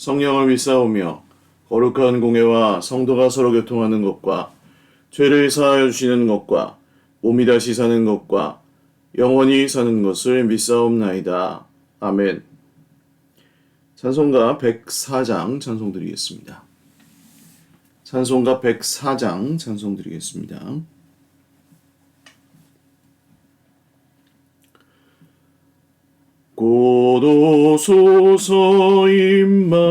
성령을 믿사오며 거룩한 공예와 성도가 서로 교통하는 것과 죄를 사하여 주시는 것과 몸이 다시 사는 것과 영원히 사는 것을 믿사옵나이다. 아멘. 찬송가 104장 찬송 드리겠습니다. 찬송가 104장 찬송 드리겠습니다. 고도소서 임마누엘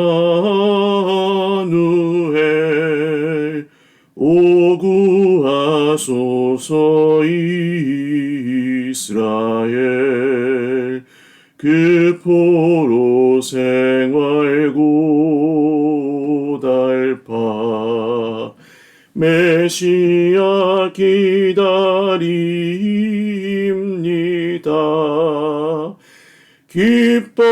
오구하소서 이스라엘 그 포로 생활 고 달파 메시아 기다립니다. 기뻐하라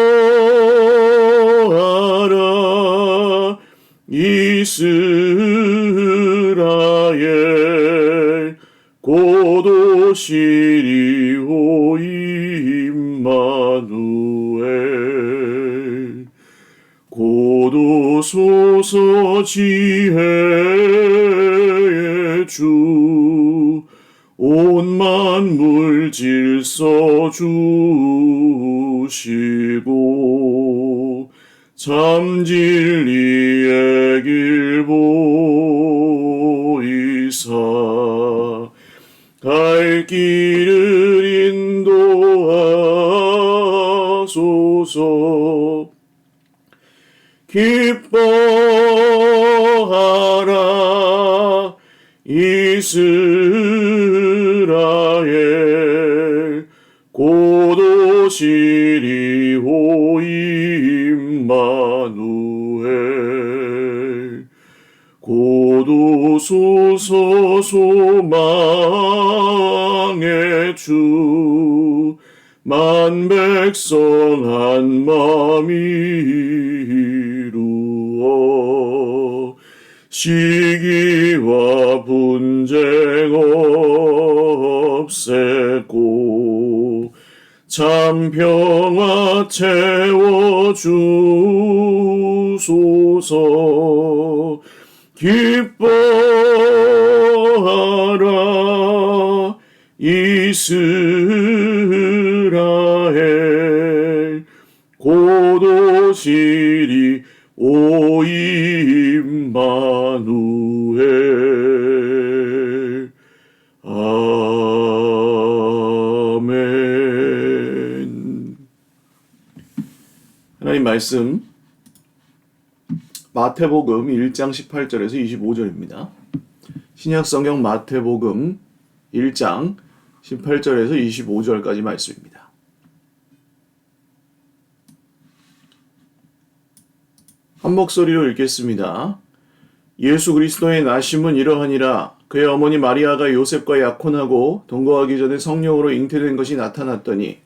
이스라엘. 고도시리오 임마누엘. 고도소서 지혜의 주, 온 만물 질서 주 시고, 참 진리의 길 보이사, 갈 길을 인도하소서, 기뻐하라 이스 고도시리오 임마누엘. 고도소서 소망의 주 만백성 한 마음이 이루어 시기와 분쟁 없애고 참 평화 채워 주소서. 기뻐하라 이스 말씀 마태복음 1장 18절에서 25절입니다. 신약 성경 마태복음 1장 18절에서 25절까지 말씀입니다. 한 목소리로 읽겠습니다. 예수 그리스도의 나심은 이러하니라 그의 어머니 마리아가 요셉과 약혼하고 동거하기 전에 성령으로 잉태된 것이 나타났더니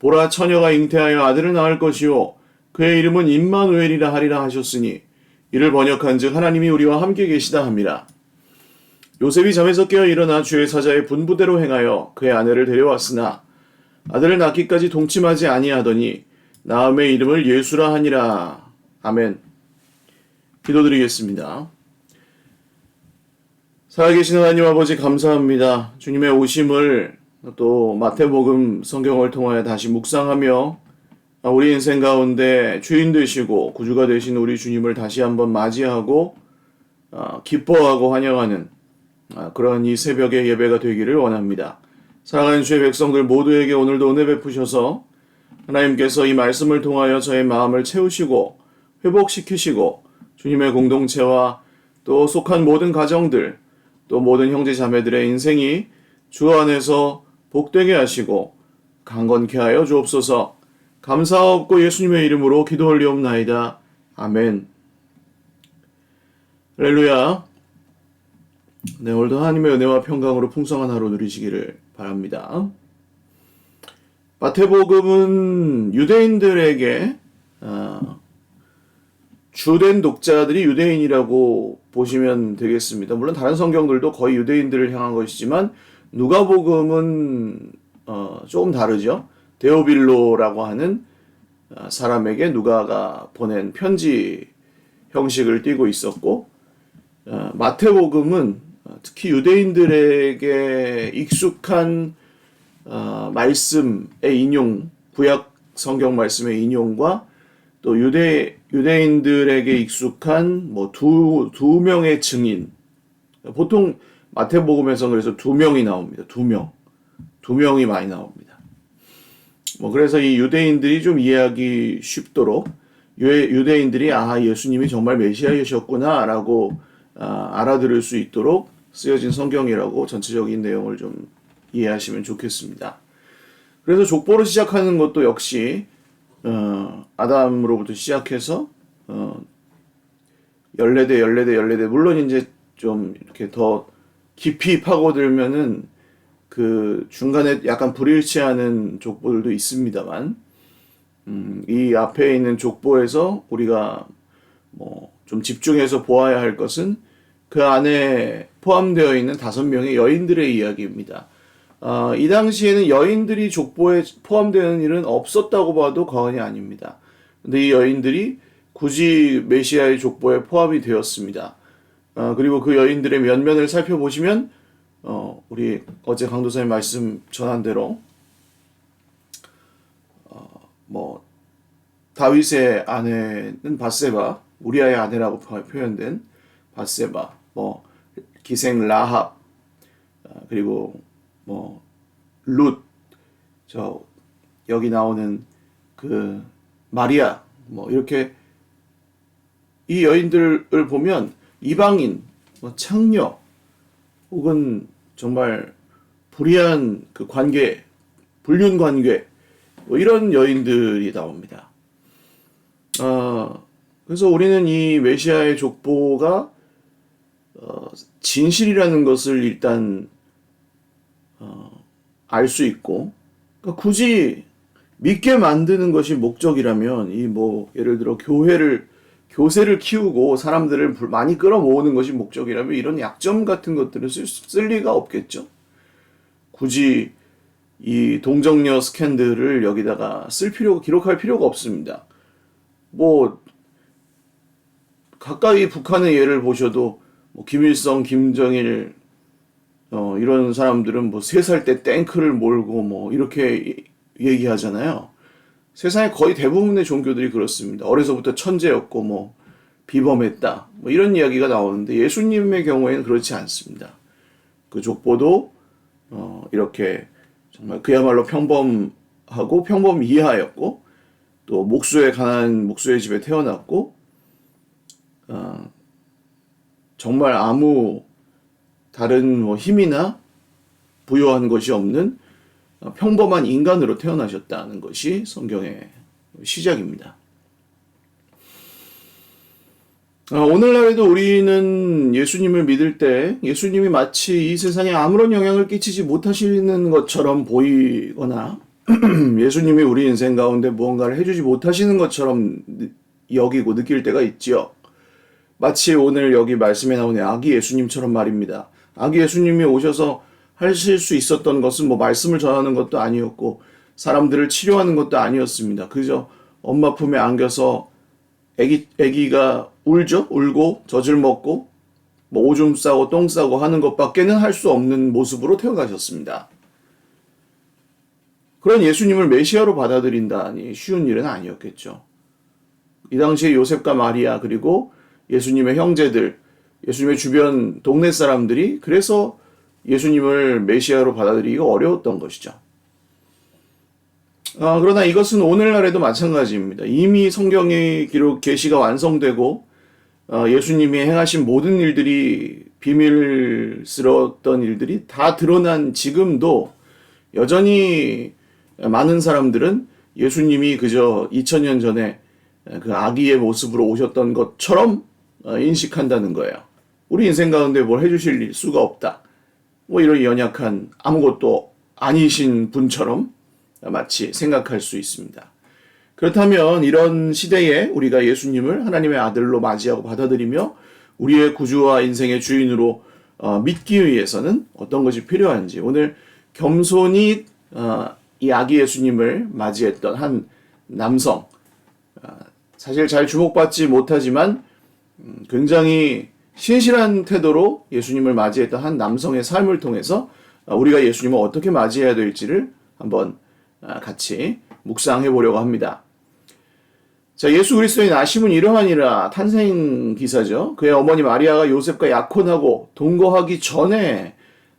보라 처녀가 잉태하여 아들을 낳을 것이요 그의 이름은 임마누엘이라 하리라 하셨으니 이를 번역한즉 하나님이 우리와 함께 계시다 함이라 요셉이 잠에서 깨어 일어나 주의 사자의 분부대로 행하여 그의 아내를 데려왔으나 아들을 낳기까지 동침하지 아니하더니 나음의 이름을 예수라 하니라 아멘 기도드리겠습니다. 살아계신 하나님 아버지 감사합니다. 주님의 오심을 또 마태복음 성경을 통하여 다시 묵상하며 아, 우리 인생 가운데 주인 되시고 구주가 되신 우리 주님을 다시 한번 맞이하고 아, 기뻐하고 환영하는 아, 그런 이 새벽의 예배가 되기를 원합니다. 사랑하는 주의 백성들 모두에게 오늘도 은혜 베푸셔서 하나님께서 이 말씀을 통하여 저의 마음을 채우시고 회복시키시고 주님의 공동체와 또 속한 모든 가정들 또 모든 형제 자매들의 인생이 주 안에서 복되게 하시고 강건케 하여 주옵소서. 감사하옵고 예수님의 이름으로 기도 올리옵나이다. 아멘. 할렐루야. 네, 오늘도 하나님의 은혜와 평강으로 풍성한 하루 누리시기를 바랍니다. 마태복음은 유대인들에게 어, 주된 독자들이 유대인이라고 보시면 되겠습니다. 물론 다른 성경들도 거의 유대인들을 향한 것이지만 누가복음은 어, 조금 다르죠. 데오빌로라고 하는 어, 사람에게 누가가 보낸 편지 형식을 띠고 있었고 어, 마태복음은 어, 특히 유대인들에게 익숙한 어, 말씀의 인용, 구약 성경 말씀의 인용과 또 유대 유대인들에게 익숙한 뭐 두 두 명의 증인 보통 마태복음에서 그래서 두 명이 나옵니다. 두 명, 두 명이 많이 나옵니다. 뭐 그래서 이 유대인들이 좀 이해하기 쉽도록 유- 유대인들이 아 예수님이 정말 메시아이셨구나라고 아, 알아들을 수 있도록 쓰여진 성경이라고 전체적인 내용을 좀 이해하시면 좋겠습니다. 그래서 족보로 시작하는 것도 역시 어, 아담으로부터 시작해서 어, 14대, 14대, 14대 물론 이제 좀 이렇게 더 깊이 파고들면은 그 중간에 약간 불일치하는 족보들도 있습니다만 음, 이 앞에 있는 족보에서 우리가 뭐 좀 집중해서 보아야 할 것은 그 안에 포함되어 있는 다섯 명의 여인들의 이야기입니다. 어, 이 당시에는 여인들이 족보에 포함되는 일은 없었다고 봐도 과언이 아닙니다. 근데 이 여인들이 굳이 메시아의 족보에 포함이 되었습니다. 어, 그리고 그 여인들의 면면을 살펴보시면 어, 우리 어제 강도사님 말씀 전한 대로 어, 뭐 다윗의 아내는 바세바, 우리아의 아내라고 표- 표현된 바세바, 뭐 기생 라합, 어, 그리고 뭐 룻, 저 여기 나오는 그 마리아, 뭐 이렇게 이 여인들을 보면 이방인, 뭐 창녀, 혹은 정말 불의한 그 관계, 불륜 관계, 뭐 이런 여인들이 나옵니다. 어, 그래서 우리는 이 메시아의 족보가 어, 진실이라는 것을 일단 어, 알 수 있고, 그러니까 굳이 믿게 만드는 것이 목적이라면 이 뭐 예를 들어 교회를 교세를 키우고 사람들을 불- 많이 끌어모으는 것이 목적이라면 이런 약점 같은 것들을 쓸, 쓸 리가 없겠죠. 굳이 이 동정녀 스캔들을 여기다가 쓸 필요 기록할 필요가 없습니다. 뭐 가까이 북한의 예를 보셔도 뭐 김일성, 김정일 어, 이런 사람들은 뭐 세 살 때 탱크를 몰고 뭐 이렇게 얘기하잖아요. 세상의 거의 대부분의 종교들이 그렇습니다. 어려서부터 천재였고 뭐 비범했다. 뭐 이런 이야기가 나오는데 예수님의 경우에는 그렇지 않습니다. 그 족보도 어, 이렇게 정말 그야말로 평범하고 평범 이하였고 또 목수의 가난한 목수의 집에 태어났고 어, 정말 아무 다른 뭐 힘이나 부여한 것이 없는 어, 평범한 인간으로 태어나셨다는 것이 성경의 시작입니다. 어, 오늘날에도 우리는 예수님을 믿을 때 예수님이 마치 이 세상에 아무런 영향을 끼치지 못하시는 것처럼 보이거나 예수님이 우리 인생 가운데 무언가를 해주지 못하시는 것처럼 느- 여기고 느낄 때가 있지요. 마치 오늘 여기 말씀에 나오는 아기 예수님처럼 말입니다. 아기 예수님이 오셔서 하실 수 있었던 것은 뭐 말씀을 전하는 것도 아니었고 사람들을 치료하는 것도 아니었습니다. 그저 엄마 품에 안겨서 애기 애기가 울죠, 울고 젖을 먹고 뭐 오줌 싸고 똥 싸고 하는 것밖에는 할 수 없는 모습으로 태어나셨습니다. 그런 예수님을 메시아로 받아들인다니 쉬운 일은 아니었겠죠. 이 당시에 요셉과 마리아 그리고 예수님의 형제들, 예수님의 주변 동네 사람들이 그래서 예수님을 메시아로 받아들이기가 어려웠던 것이죠. 아, 그러나 이것은 오늘날에도 마찬가지입니다. 이미 성경의 기록 계시가 완성되고 어, 예수님이 행하신 모든 일들이 비밀스러웠던 일들이 다 드러난 지금도 여전히 많은 사람들은 예수님이 그저 2000년 전에 그 아기의 모습으로 오셨던 것처럼 어, 인식한다는 거예요. 우리 인생 가운데 뭘 해주실 수가 없다. 뭐 이런 연약한 아무것도 아니신 분처럼 마치 생각할 수 있습니다. 그렇다면 이런 시대에 우리가 예수님을 하나님의 아들로 맞이하고 받아들이며 우리의 구주와 인생의 주인으로 어, 믿기 위해서는 어떤 것이 필요한지 오늘 겸손히 어, 이 아기 예수님을 맞이했던 한 남성 어, 사실 잘 주목받지 못하지만 음, 굉장히 신실한 태도로 예수님을 맞이했던 한 남성의 삶을 통해서 어, 우리가 예수님을 어떻게 맞이해야 될지를 한번 아, 같이 묵상해 보려고 합니다. 자, 예수 그리스도의 나심은 이러하니라 탄생 기사죠. 그의 어머니 마리아가 요셉과 약혼하고 동거하기 전에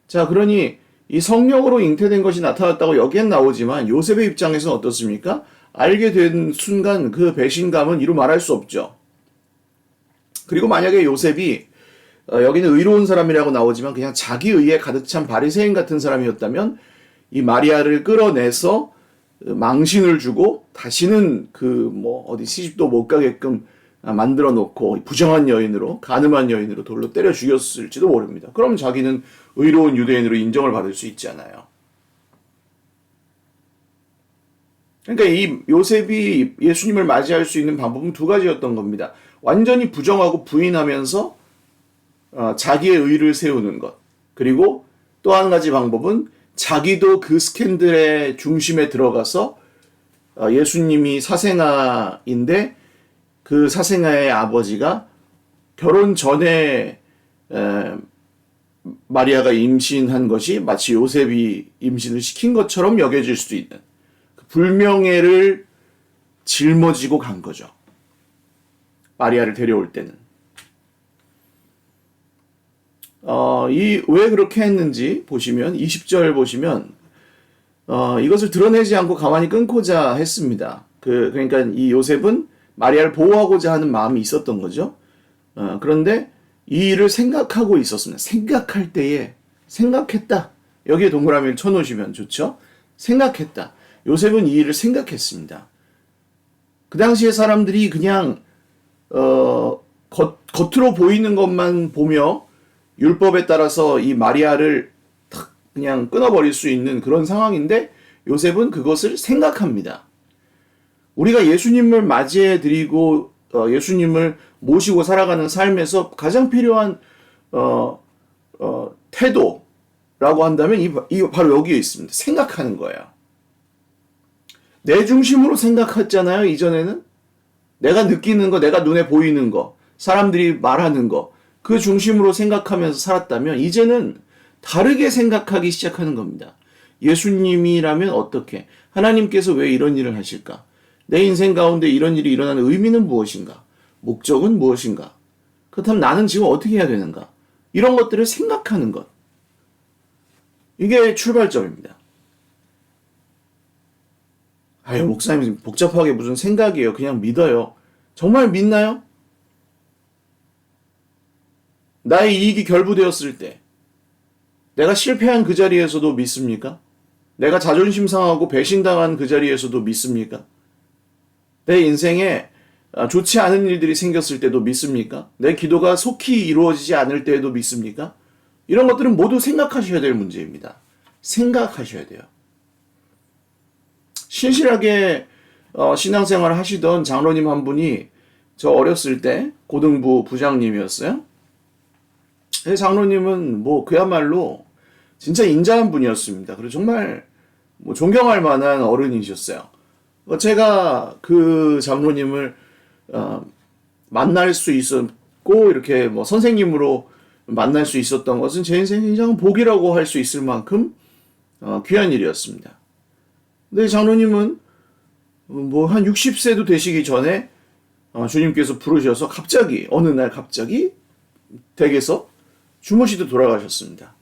자, 그러니 이 성령으로 잉태된 것이 나타났다고 여기엔 나오지만 요셉의 입장에서는 어떻습니까? 알게 된 순간 그 배신감은 이루 말할 수 없죠. 그리고 만약에 요셉이 어, 여기는 의로운 사람이라고 나오지만 그냥 자기 의에 가득 찬 바리새인 같은 사람이었다면 이 마리아를 끌어내서 망신을 주고 다시는 그 뭐 어디 시집도 못 가게끔 만들어 놓고 부정한 여인으로 가늠한 여인으로 돌로 때려 죽였을지도 모릅니다. 그럼 자기는 의로운 유대인으로 인정을 받을 수 있잖아요. 그러니까 이 요셉이 예수님을 맞이할 수 있는 방법은 두 가지였던 겁니다. 완전히 부정하고 부인하면서 어, 자기의 의를 세우는 것. 그리고 또 한 가지 방법은 자기도 그 스캔들의 중심에 들어가서 어, 예수님이 사생아인데 그 사생아의 아버지가 결혼 전에 에, 마리아가 임신한 것이 마치 요셉이 임신을 시킨 것처럼 여겨질 수도 있는 그 불명예를 짊어지고 간 거죠. 마리아를 데려올 때는. 어, 이, 왜 그렇게 했는지 보시면, 20절 보시면, 어, 이것을 드러내지 않고 가만히 끊고자 했습니다. 그, 그러니까 이 요셉은 마리아를 보호하고자 하는 마음이 있었던 거죠. 어, 그런데 이 일을 생각하고 있었습니다. 생각할 때에, 생각했다. 여기에 동그라미를 쳐놓으시면 좋죠? 생각했다. 요셉은 이 일을 생각했습니다. 그 당시에 사람들이 그냥, 어, 겉, 겉으로 보이는 것만 보며 율법에 따라서 이 마리아를 탁 그냥 끊어버릴 수 있는 그런 상황인데 요셉은 그것을 생각합니다. 우리가 예수님을 맞이해 드리고 어, 예수님을 모시고 살아가는 삶에서 가장 필요한 어, 어, 태도라고 한다면 이, 이 바로 여기에 있습니다. 생각하는 거예요. 내 중심으로 생각했잖아요. 이전에는 내가 느끼는 거, 내가 눈에 보이는 거, 사람들이 말하는 거, 그 중심으로 생각하면서 살았다면 이제는 다르게 생각하기 시작하는 겁니다. 예수님이라면 어떻게? 하나님께서 왜 이런 일을 하실까? 내 인생 가운데 이런 일이 일어나는 의미는 무엇인가? 목적은 무엇인가? 그렇다면 나는 지금 어떻게 해야 되는가? 이런 것들을 생각하는 것. 이게 출발점입니다. 아유, 목사님 복잡하게 무슨 생각이에요. 그냥 믿어요. 정말 믿나요? 나의 이익이 결부되었을 때 내가 실패한 그 자리에서도 믿습니까? 내가 자존심 상하고 배신당한 그 자리에서도 믿습니까? 내 인생에 아, 좋지 않은 일들이 생겼을 때도 믿습니까? 내 기도가 속히 이루어지지 않을 때에도 믿습니까? 이런 것들은 모두 생각하셔야 될 문제입니다. 생각하셔야 돼요. 신실하게 어, 신앙생활을 하시던 장로님 한 분이 저 어렸을 때 고등부 부장님이었어요. 장로님은 뭐 그야말로 진짜 인자한 분이었습니다. 그리고 정말 뭐 존경할 만한 어른이셨어요. 어, 제가 그 장로님을 어, 만날 수 있었고 이렇게 뭐 선생님으로 만날 수 있었던 것은 제 인생의 굉장히 복이라고 할 수 있을 만큼 어, 귀한 일이었습니다. 근데 장로님은 뭐 한 60세도 되시기 전에 어, 주님께서 부르셔서 갑자기 어느 날 갑자기 댁에서 주무시듯 돌아가셨습니다.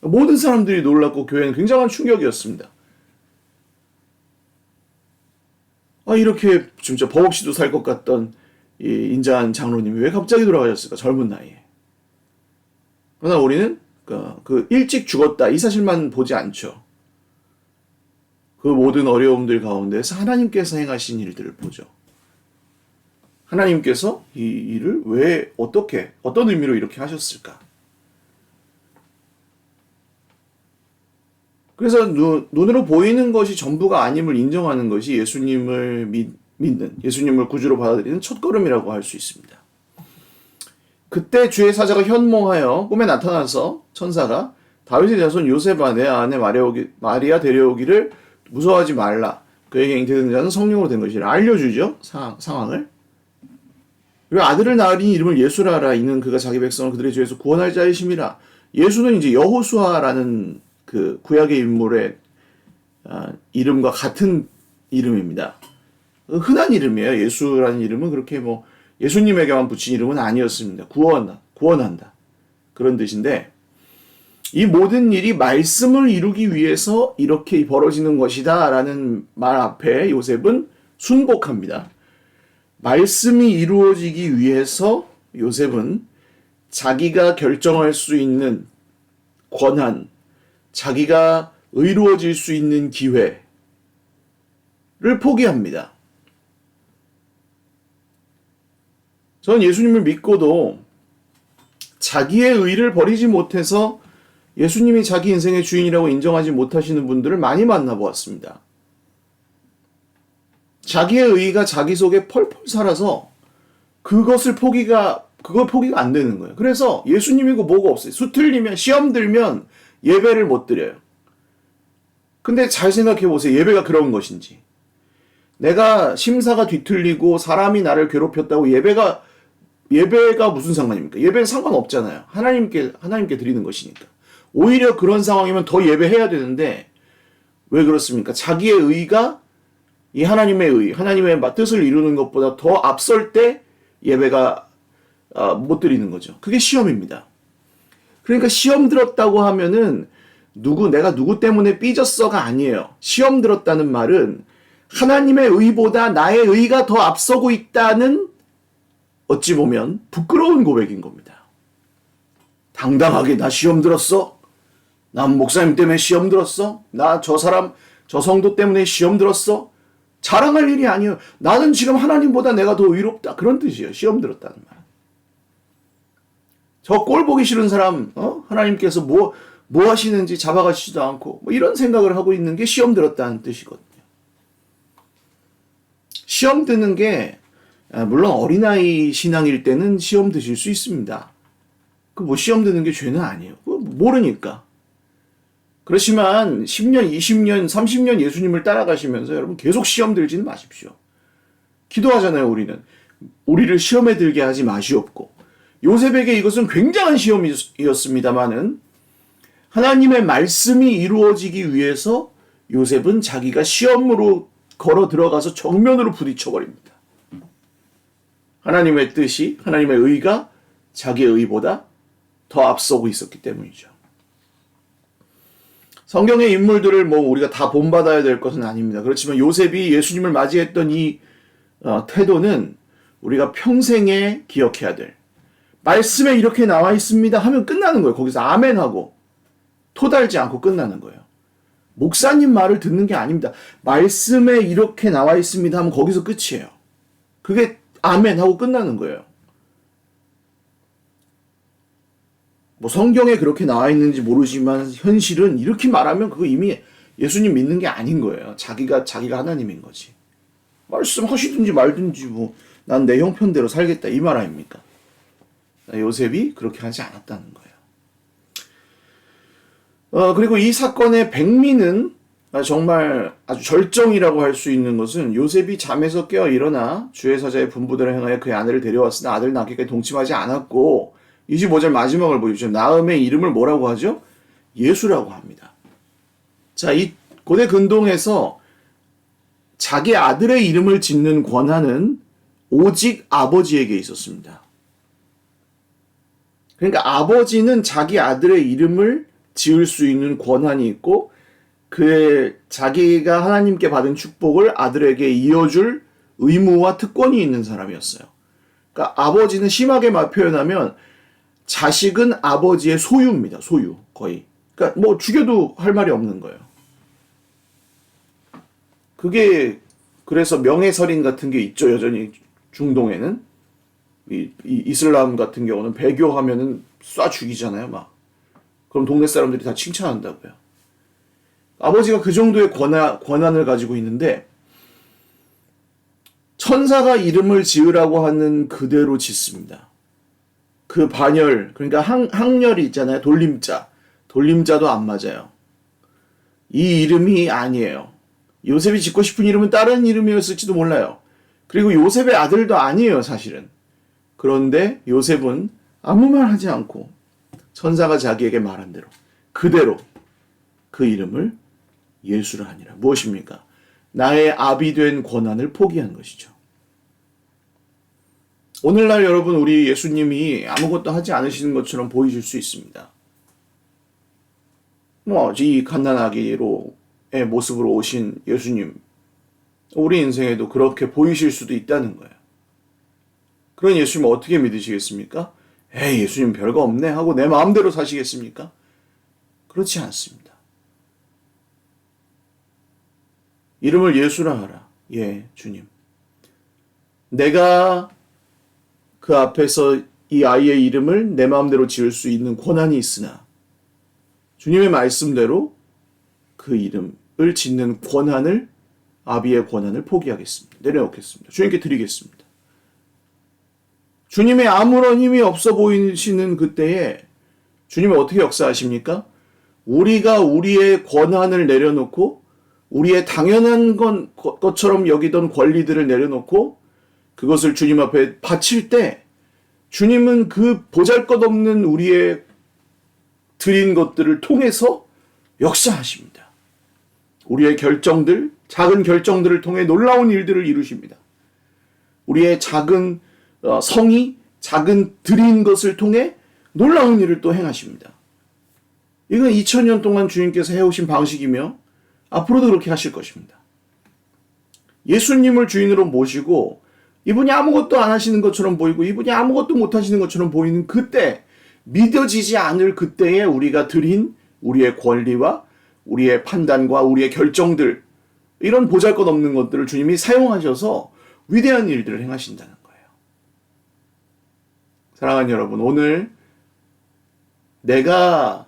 모든 사람들이 놀랐고 교회는 굉장한 충격이었습니다. 아 이렇게 진짜 버벅시도 살 것 같던 이 인자한 장로님이 왜 갑자기 돌아가셨을까 젊은 나이에. 그러나 우리는 그, 그 일찍 죽었다 이 사실만 보지 않죠. 그 모든 어려움들 가운데서 하나님께서 행하신 일들을 보죠. 하나님께서 이 일을 왜 어떻게 어떤 의미로 이렇게 하셨을까? 그래서 눈, 눈으로 보이는 것이 전부가 아님을 인정하는 것이 예수님을 믿, 믿는 예수님을 구주로 받아들이는 첫걸음이라고 할 수 있습니다. 그때 주의 사자가 현몽하여 꿈에 나타나서 천사가 다윗의 자손 요셉아 내 아내 마리아오기, 마리아 데려오기를 무서워하지 말라. 그에게 잉태된 자는 성령으로 된 것이라 알려주죠 상황, 상황을. 그리고 아들을 낳으니 이름을 예수라 하라. 이는 그가 자기 백성을 그들의 죄에서 구원할 자이심이라. 예수는 이제 여호수아라는 그 구약의 인물의 아, 이름과 같은 이름입니다. 흔한 이름이에요. 예수라는 이름은 그렇게 뭐 예수님에게만 붙인 이름은 아니었습니다. 구원, 구원한다. 그런 뜻인데, 이 모든 일이 말씀을 이루기 위해서 이렇게 벌어지는 것이다. 라는 말 앞에 요셉은 순복합니다. 말씀이 이루어지기 위해서 요셉은 자기가 결정할 수 있는 권한, 자기가 의로워질 수 있는 기회를 포기합니다. 전 예수님을 믿고도 자기의 의를 버리지 못해서 예수님이 자기 인생의 주인이라고 인정하지 못하시는 분들을 많이 만나보았습니다. 자기의 의가 자기 속에 펄펄 살아서 그것을 포기가, 그걸 포기가 안 되는 거예요. 그래서 예수님이고 뭐가 없어요. 수틀리면, 시험 들면 예배를 못 드려요. 근데 잘 생각해 보세요. 예배가 그런 것인지. 내가 심사가 뒤틀리고 사람이 나를 괴롭혔다고 예배가 예배가 무슨 상관입니까? 예배는 상관없잖아요. 하나님께 하나님께 드리는 것이니까. 오히려 그런 상황이면 더 예배해야 되는데 왜 그렇습니까? 자기의 의가 이 하나님의 의, 하나님의 뜻을 이루는 것보다 더 앞설 때 예배가 어, 못 드리는 거죠. 그게 시험입니다. 그러니까 시험 들었다고 하면은 누구 내가 누구 때문에 삐졌어가 아니에요. 시험 들었다는 말은 하나님의 의보다 나의 의가 더 앞서고 있다는 어찌 보면 부끄러운 고백인 겁니다. 당당하게 나 시험 들었어? 난 목사님 때문에 시험 들었어? 나 저 사람 저 성도 때문에 시험 들었어? 자랑할 일이 아니에요. 나는 지금 하나님보다 내가 더 의롭다. 그런 뜻이에요. 시험 들었다는 말. 저 꼴 보기 싫은 사람, 어? 하나님께서 뭐, 뭐 하시는지 잡아가시지도 않고, 뭐 이런 생각을 하고 있는 게 시험 들었다는 뜻이거든요. 시험 드는 게, 아, 물론 어린아이 신앙일 때는 시험 드실 수 있습니다. 그 뭐 시험 드는 게 죄는 아니에요. 모르니까. 그렇지만 10년, 20년, 30년 예수님을 따라가시면서 여러분 계속 시험 들지는 마십시오. 기도하잖아요, 우리는. 우리를 시험에 들게 하지 마시옵고. 요셉에게 이것은 굉장한 시험이었습니다만은 하나님의 말씀이 이루어지기 위해서 요셉은 자기가 시험으로 걸어 들어가서 정면으로 부딪혀 버립니다. 하나님의 뜻이 하나님의 의가 자기의 의보다 더 앞서고 있었기 때문이죠. 성경의 인물들을 뭐 우리가 다 본받아야 될 것은 아닙니다. 그렇지만 요셉이 예수님을 맞이했던 이 어, 태도는 우리가 평생에 기억해야 될 말씀에 이렇게 나와 있습니다 하면 끝나는 거예요. 거기서 아멘 하고 토달지 않고 끝나는 거예요. 목사님 말을 듣는 게 아닙니다. 말씀에 이렇게 나와 있습니다 하면 거기서 끝이에요. 그게 아멘 하고 끝나는 거예요. 뭐 성경에 그렇게 나와 있는지 모르지만 현실은 이렇게 말하면 그거 이미 예수님 믿는 게 아닌 거예요. 자기가 자기가 하나님인 거지. 말씀하시든지 말든지 뭐 난 내 형편대로 살겠다 이 말 아닙니까? 요셉이 그렇게 하지 않았다는 거예요. 어, 그리고 이 사건의 백미는 정말 아주 절정이라고 할 수 있는 것은 요셉이 잠에서 깨어 일어나 주의 사자의 분부대로 행하여 그의 아내를 데려왔으나 아들 낳기까지 동침하지 않았고 25절 마지막을 보십시오. 나음의 이름을 뭐라고 하죠? 예수라고 합니다. 자, 이 고대 근동에서 자기 아들의 이름을 짓는 권한은 오직 아버지에게 있었습니다. 그러니까 아버지는 자기 아들의 이름을 지을 수 있는 권한이 있고 그의 자기가 하나님께 받은 축복을 아들에게 이어줄 의무와 특권이 있는 사람이었어요. 그러니까 아버지는 심하게 말 표현하면 자식은 아버지의 소유입니다. 소유 거의. 그러니까 뭐 죽여도 할 말이 없는 거예요. 그게 그래서 명예살인 같은 게 있죠 여전히 중동에는 이, 이 이슬람 같은 경우는 배교 하면은 쏴 죽이잖아요 막. 그럼 동네 사람들이 다 칭찬한다고요. 아버지가 그 정도의 권한, 권한을 가지고 있는데 천사가 이름을 지으라고 하는 그대로 짓습니다. 그 반열 그러니까 항, 항열이 있잖아요. 돌림자. 돌림자도 안 맞아요. 이 이름이 아니에요. 요셉이 짓고 싶은 이름은 다른 이름이었을지도 몰라요. 그리고 요셉의 아들도 아니에요, 사실은. 그런데 요셉은 아무 말 하지 않고 천사가 자기에게 말한 대로 그대로 그 이름을 예수라 하니라. 무엇입니까? 나의 아비 된 권한을 포기한 것이죠. 오늘날 여러분 우리 예수님이 아무것도 하지 않으시는 것처럼 보이실 수 있습니다. 뭐, 이 갓난아기로 의 모습으로 오신 예수님, 우리 인생에도 그렇게 보이실 수도 있다는 거예요. 그런 예수님 어떻게 믿으시겠습니까? 에이, 예수님 별거 없네 하고 내 마음대로 사시겠습니까? 그렇지 않습니다. 이름을 예수라 하라. 예, 주님. 내가 그 앞에서 이 아이의 이름을 내 마음대로 지을 수 있는 권한이 있으나 주님의 말씀대로 그 이름을 짓는 권한을 아비의 권한을 포기하겠습니다. 내려놓겠습니다. 주님께 드리겠습니다. 주님의 아무런 힘이 없어 보이시는 그때에 주님은 어떻게 역사하십니까? 우리가 우리의 권한을 내려놓고 우리의 당연한 건, 것처럼 여기던 권리들을 내려놓고 그것을 주님 앞에 바칠 때 주님은 그 보잘 것 없는 우리의 드린 것들을 통해서 역사하십니다. 우리의 결정들, 작은 결정들을 통해 놀라운 일들을 이루십니다. 우리의 작은 어, 성이, 작은 드린 것을 통해 놀라운 일을 또 행하십니다. 이건 2000년 동안 주님께서 해오신 방식이며 앞으로도 그렇게 하실 것입니다. 예수님을 주인으로 모시고 이분이 아무것도 안 하시는 것처럼 보이고 이분이 아무것도 못 하시는 것처럼 보이는 그때 믿어지지 않을 그때에 우리가 드린 우리의 권리와 우리의 판단과 우리의 결정들 이런 보잘것 없는 것들을 주님이 사용하셔서 위대한 일들을 행하신다는. 사랑하는 여러분, 오늘 내가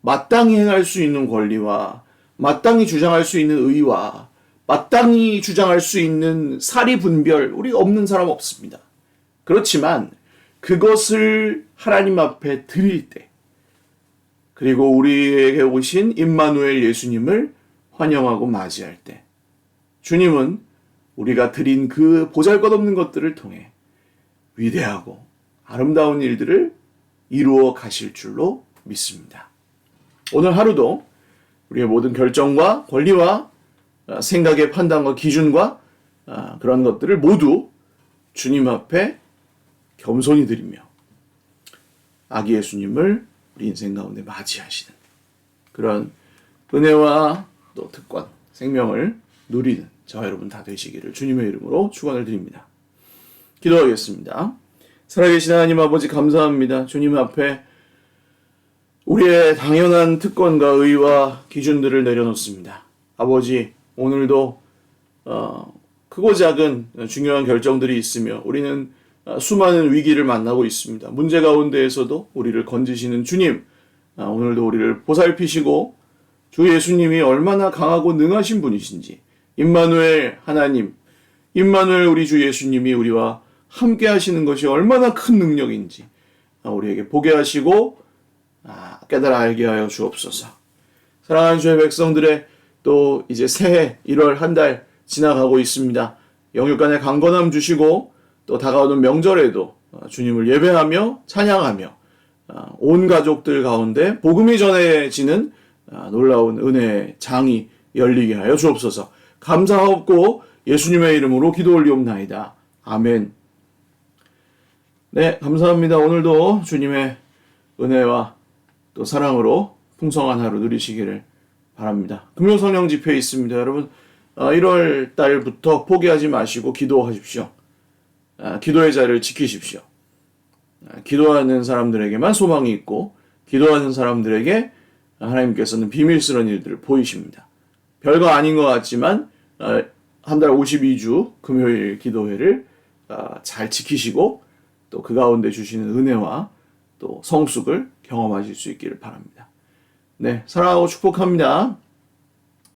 마땅히 행할 수 있는 권리와 마땅히 주장할 수 있는 의와 마땅히 주장할 수 있는 사리 분별 우리 없는 사람 없습니다. 그렇지만 그것을 하나님 앞에 드릴 때 그리고 우리에게 오신 임마누엘 예수님을 환영하고 맞이할 때 주님은 우리가 드린 그 보잘것없는 것들을 통해 위대하고 아름다운 일들을 이루어 가실 줄로 믿습니다. 오늘 하루도 우리의 모든 결정과 권리와 어, 생각의 판단과 기준과 어, 그런 것들을 모두 주님 앞에 겸손히 드리며 아기 예수님을 우리 인생 가운데 맞이하시는 그런 은혜와 또 특권, 생명을 누리는 저와 여러분 다 되시기를 주님의 이름으로 축원을 드립니다. 기도하겠습니다. 살아계신 하나님 아버지 감사합니다. 주님 앞에 우리의 당연한 특권과 의와 기준들을 내려놓습니다. 아버지 오늘도 어, 크고 작은 중요한 결정들이 있으며 우리는 아, 수많은 위기를 만나고 있습니다. 문제 가운데에서도 우리를 건지시는 주님, 아, 오늘도 우리를 보살피시고 주 예수님이 얼마나 강하고 능하신 분이신지, 임마누엘 하나님, 임마누엘 우리 주 예수님이 우리와 함께 하시는 것이 얼마나 큰 능력인지 아, 우리에게 보게 하시고 깨달아 알게 하여 주옵소서. 사랑하는 주의 백성들의 또 이제 새해 1월 한 달 지나가고 있습니다. 영육간의 강건함 주시고 또 다가오는 명절에도 어, 주님을 예배하며 찬양하며 어, 온 가족들 가운데 복음이 전해지는 어, 놀라운 은혜의 장이 열리게 하여 주옵소서. 감사하옵고 예수님의 이름으로 기도 올리옵나이다. 아멘. 네, 감사합니다. 오늘도 주님의 은혜와 또 사랑으로 풍성한 하루 누리시기를 바랍니다. 금요 성령 집회 있습니다. 여러분, 1월 달부터 포기하지 마시고 기도하십시오. 아, 기도의 자리를 지키십시오. 아, 기도하는 사람들에게만 소망이 있고, 기도하는 사람들에게 하나님께서는 비밀스러운 일들을 보이십니다. 별거 아닌 것 같지만, 한 달 52주 금요일 기도회를 아, 잘 지키시고, 또 그 가운데 주시는 은혜와 또 성숙을 경험하실 수 있기를 바랍니다. 네, 사랑하고 축복합니다.